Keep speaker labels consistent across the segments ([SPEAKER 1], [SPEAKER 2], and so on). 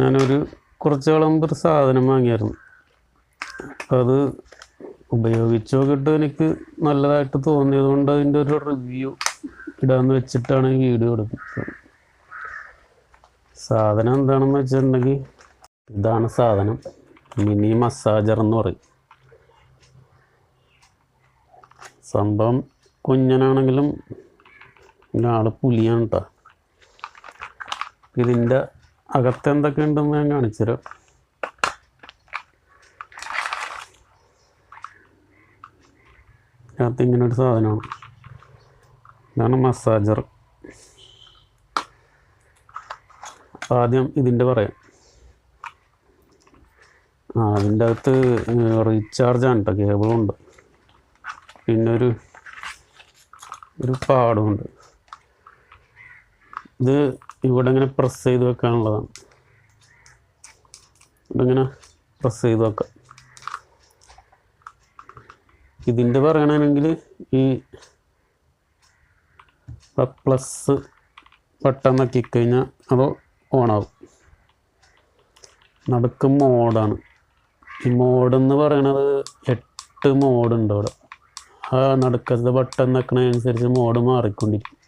[SPEAKER 1] ഞാനൊരു കുറച്ച് കാലം ഒരു സാധനം വാങ്ങിയായിരുന്നു. അത് ഉപയോഗിച്ച് നോക്കിയിട്ട് എനിക്ക് നല്ലതായിട്ട് തോന്നിയത് കൊണ്ട് അതിന്റെ ഒരു റിവ്യൂ ഇടാന്ന് വെച്ചിട്ടാണ് ഈ വീഡിയോ എടുക്കുന്നത് സാധനം എന്താണെന്ന് വെച്ചിട്ടുണ്ടെങ്കിൽ ഇതാണ് സാധനം. മിനി മസാജർ എന്ന് പറയും. സംഭവം കുഞ്ഞനാണെങ്കിലും ആൾ പുലിയാണ് കേട്ടോ ഇതിന്റെ അകത്ത് എന്തൊക്കെ ഉണ്ടെന്ന് ഞാൻ കാണിച്ചുതരാം അകത്ത് ഇങ്ങനെ ഒരു സാധനമാണ്. ഇതാണ് മസാജർ ആദ്യം ഇതിന്റെ പറയാം. ആ അതിന്റെ അകത്ത് റീചാർജ് ആണ് കേബിളുണ്ട് പിന്നെ ഒരു ഒരു പാടുമുണ്ട് ഇത് ഇവിടെ ഇങ്ങനെ പ്രസ് ചെയ്ത് വെക്കാനുള്ളതാണ്. ഇതിങ്ങനെ പ്രസ് ചെയ്ത് വെക്കാം. ഇതിന്റെ പറയണമെങ്കിൽ ഈ പ്ലസ് ബട്ടൺ നക്കി കഴിഞ്ഞാൽ അത് ഓണാവും. നടുക്ക് മോഡാണ് ഈ മോഡെന്ന് പറയണത് എട്ട് മോഡുണ്ട് അവിടെ ആ നടുക്കത്തെ ബട്ടൺ നിൽക്കണതനുസരിച്ച് മോഡ് മാറിക്കൊണ്ടിരിക്കും.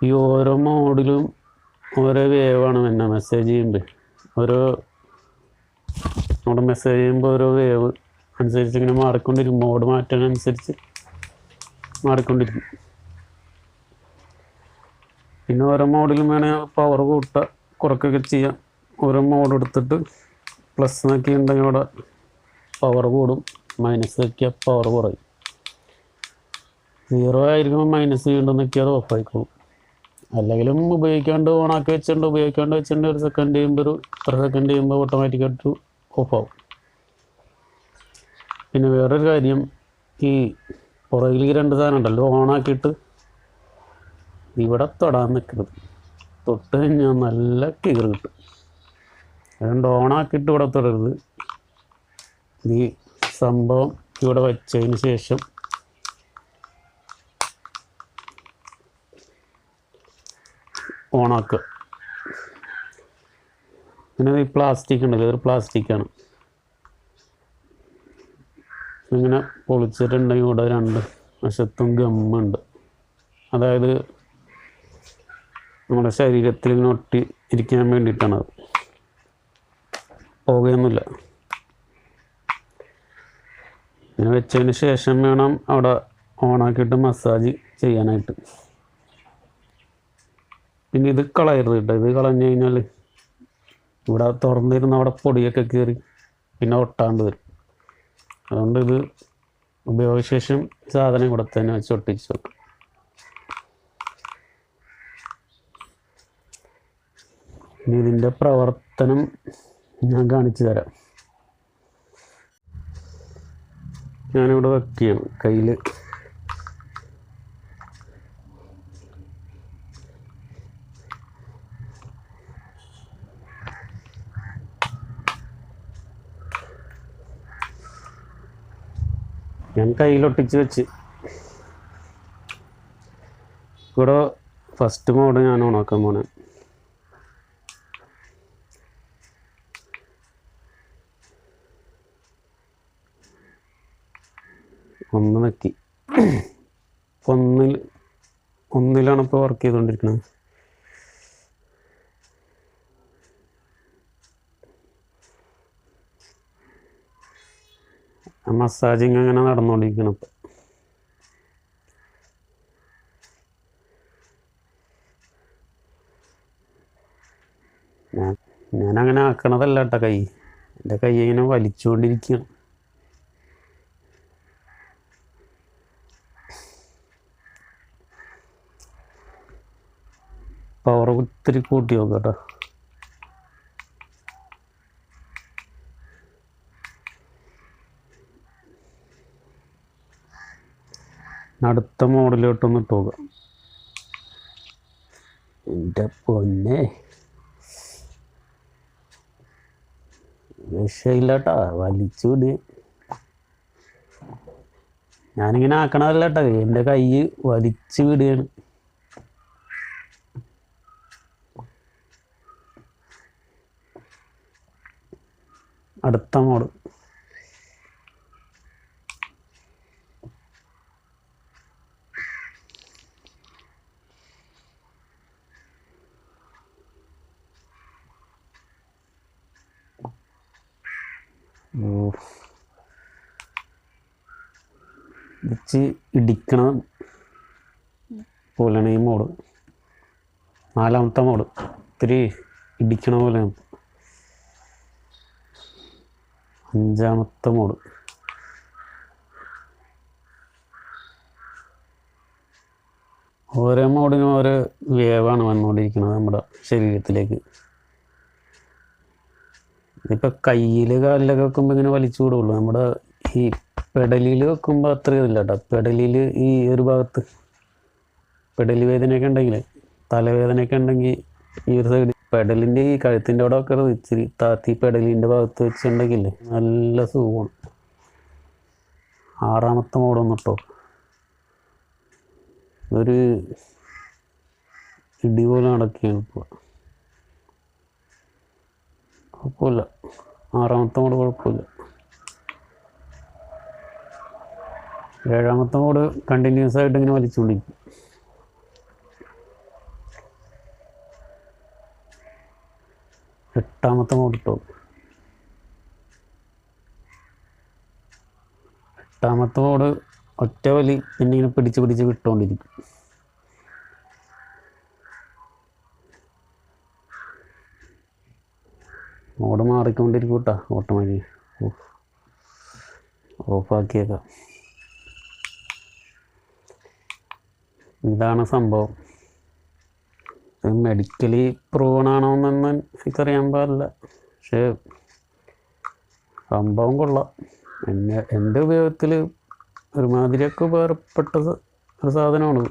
[SPEAKER 1] ഈ ഓരോ മോഡിലും ഓരോ വേവാണ് പിന്നെ മെസ്സേജ് ചെയ്യുമ്പോൾ ഓരോ നമ്മുടെ മെസ്സേജ് ചെയ്യുമ്പോൾ ഓരോ വേവ് അനുസരിച്ച് ഇങ്ങനെ മാറിക്കൊണ്ടിരിക്കും. മോഡ് മാറ്റാനനുസരിച്ച് മാറിക്കൊണ്ടിരിക്കും. പിന്നെ ഓരോ മോഡിലും വേണമെങ്കിൽ പവർ കൂട്ട കുറയ്ക്കുകയൊക്കെ ചെയ്യാം. ഓരോ മോഡ് എടുത്തിട്ട് പ്ലസ് നോക്കി ഉണ്ടെങ്കിൽ അവിടെ പവർ കൂടും. മൈനസ് നോക്കിയാൽ പവർ കുറയും. സീറോ ആയിരിക്കുമ്പോൾ മൈനസ് ചെയ്യേണ്ടെന്ന് നോക്കിയാൽ ഓഫായിക്കോളും അല്ലെങ്കിലും ഉപയോഗിക്കാണ്ട് ഓണാക്കി വെച്ചിട്ടുണ്ട് ഉപയോഗിക്കാണ്ട് വെച്ചിട്ടുണ്ട്. ഒരു സെക്കൻഡ് ചെയ്യുമ്പോൾ ഒരു ഇത്ര സെക്കൻഡ് ചെയ്യുമ്പോൾ ഓട്ടോമാറ്റിക്കായിട്ട് ഓഫ് ആവും. പിന്നെ വേറൊരു കാര്യം ഈ പുറകിൽ രണ്ട് സാധനം ഉണ്ടല്ലോ ഓണാക്കിയിട്ട് ഇവിടെ തൊടാൻ നിൽക്കരുത് തൊട്ട് കഴിഞ്ഞാൽ നല്ല കീറ് കിട്ടും. അതുകൊണ്ട് ഓണാക്കിയിട്ട് ഇവിടെ തൊടരുത്. ഈ സംഭവം ഇവിടെ വെച്ചതിന് ശേഷം ഓണാക്കുക പിന്നെ ഈ പ്ലാസ്റ്റിക് ഉണ്ടല്ലോ ഇതൊരു പ്ലാസ്റ്റിക്കാണ് ഇങ്ങനെ പൊളിച്ചിട്ടുണ്ടെങ്കിൽ ഇവിടെ രണ്ട് വശത്തും ഗമ്മുണ്ട് അതായത് നമ്മുടെ ശരീരത്തിൽ ഇങ്ങനെ ഒട്ടി ഇരിക്കാൻ വേണ്ടിയിട്ടാണത് പോകുകയൊന്നുമില്ല ഇങ്ങനെ വെച്ചതിന് ശേഷം വേണം അവിടെ ഓണാക്കിയിട്ട് മസാജ് ചെയ്യാനായിട്ട്. പിന്നെ ഇത് കളയരുത് കേട്ടോ. ഇത് കളഞ്ഞു കഴിഞ്ഞാൽ ഇവിടെ തുറന്നിരുന്ന് അവിടെ പൊടിയൊക്കെ കയറി പിന്നെ ഒട്ടാണ്ട് വരും. അതുകൊണ്ട് ഇത് ഉപയോഗശേഷം സാധനം ഇവിടെ തന്നെ വെച്ച് ഒട്ടിച്ച് വെക്കും. ഇനി ഇതിന്റെ പ്രവർത്തനം ഞാൻ കാണിച്ചു തരാം. ഞാനിവിടെ വെക്കുകയാണ്. കയ്യിൽ ഞാൻ കയ്യിലൊട്ടിച്ച് വെച്ച്. ഇവിടെ ഫസ്റ്റ് മോഡ് ഞാൻ ഓണാക്കാൻ പോണേ. ഒന്ന് നക്കി. ഒന്നിൽ ഒന്നിലാണ് ഇപ്പോൾ വർക്ക് ചെയ്തുകൊണ്ടിരിക്കുന്നത് മസാജിങ് അങ്ങനെ നടന്നുകൊണ്ടിരിക്കണം ഇപ്പം ഞാൻ അങ്ങനെ ആക്കണതല്ല കേട്ടോ കൈ. എന്റെ കൈ ഇങ്ങനെ വലിച്ചുകൊണ്ടിരിക്കുകയാണ് പവർ ഒത്തിരി കൂട്ടി നോക്കാം കേട്ടോ. അടുത്ത മോഡലിലോട്ടൊന്ന് ഇട്ട് നോക്കാം. എന്റെ പൊന്നെ. രക്ഷയില്ലാട്ടാ വലിച്ചു ഞാനിങ്ങനെ ആക്കണമല്ല എന്റെ കൈ വലിച്ചു വിടുകയാണ്. അടുത്ത മോഡൽ. വെച്ച് ഇടിക്കണ പോലെയാണ് ഈ മോഡ്. നാലാമത്തെ മോഡ്. ഇത്തിരി ഇടിക്കണ പോലെയാണ്. അഞ്ചാമത്തെ മോഡ്. ഓരോ മോഡിനും ഓരോ വേവാണ് വന്നുകൊണ്ടിരിക്കുന്നത് നമ്മുടെ ശരീരത്തിലേക്ക്. ഇപ്പം കയ്യിൽ കാലിലൊക്കെ വെക്കുമ്പോൾ ഇങ്ങനെ വലിച്ചു വിടുള്ളൂ. നമ്മുടെ ഈ പെടലിൽ വെക്കുമ്പോൾ അത്രയും ഇല്ല കേട്ടോ പെടലിൽ ഈ ഒരു ഭാഗത്ത് പെടലി വേദനയൊക്കെ ഉണ്ടെങ്കിൽ തലവേദനയൊക്കെ ഉണ്ടെങ്കിൽ ഈ ഒരു സൈഡ് പെടലിന്റെ ഈ കഴുത്തിന്റെ അവിടെ ഒക്കെ ഇച്ചിരി താത്തി പെടലിന്റെ ഭാഗത്ത് വെച്ചിട്ടുണ്ടെങ്കിൽ നല്ല സുഖമാണ്. ആറാമത്തെ മോഡൊന്നും കേട്ടോ ഒരു ഇടി പോലെ നടക്കുകയാണ് ഇപ്പോൾ കുഴപ്പമില്ല. ആറാമത്തെ മോഡ് കുഴപ്പമില്ല. ഏഴാമത്തെ മോഡ് കണ്ടിന്യൂസ് ആയിട്ട് ഇങ്ങനെ വലിച്ചുകൊണ്ടിരിക്കും എട്ടാമത്തെ മോഡ് ഇട്ടോ. എട്ടാമത്തെ മോഡ് ഒറ്റ വലി പിന്നെ ഇങ്ങനെ പിടിച്ച് പിടിച്ച് വിട്ടുകൊണ്ടിരിക്കും മോഡ് മാറിക്കൊണ്ടിരിക്കും കേട്ടോ ഓട്ടോമാറ്റിക് ഓഫാക്കിയേക്കാം. ഇതാണ് സംഭവം. ഇത് മെഡിക്കലി പ്രൂവൺ ആണോന്നൊന്നും എനിക്കറിയാൻ പാടില്ല. പക്ഷേ സംഭവം കൊള്ളാം. എന്നെ എന്റെ ഉപയോഗത്തിൽ ഒരുമാതിരിയൊക്കെ ഉപകാരപ്പെട്ട ഒരു സാധനമാണ്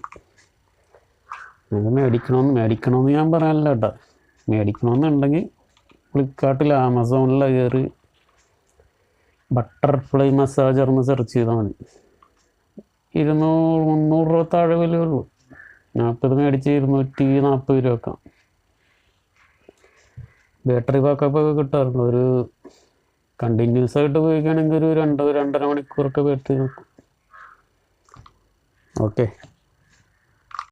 [SPEAKER 1] ഇത് മേടിക്കണമെന്ന് മേടിക്കണമെന്ന് ഞാൻ പറയാനില്ല കേട്ടോ. മേടിക്കണമെന്നുണ്ടെങ്കിൽ ഫ്ലിപ്കാർട്ടിൽ ആമസോണിൽ കയറി ബട്ടർഫ്ലൈ മസാജർ എന്ന് സെർച്ച് ചെയ്താൽ മതി. ഇരുന്നൂറ് മുന്നൂറ് രൂപ താഴെ വിലയുള്ളൂ നാൽപ്പത് മേടിച്ച് ഇരുന്നൂറ്റി നാൽപ്പത് രൂപ വെക്കാം. ബാറ്ററി ബാക്കപ്പ് ഒക്കെ കിട്ടാറുണ്ട്. ഒരു കണ്ടിന്യൂസ് ആയിട്ട് ഉപയോഗിക്കുകയാണെങ്കിൽ ഒരു രണ്ട് രണ്ടര മണിക്കൂറൊക്കെ ബാറ്ററി നോക്കും ഓക്കെ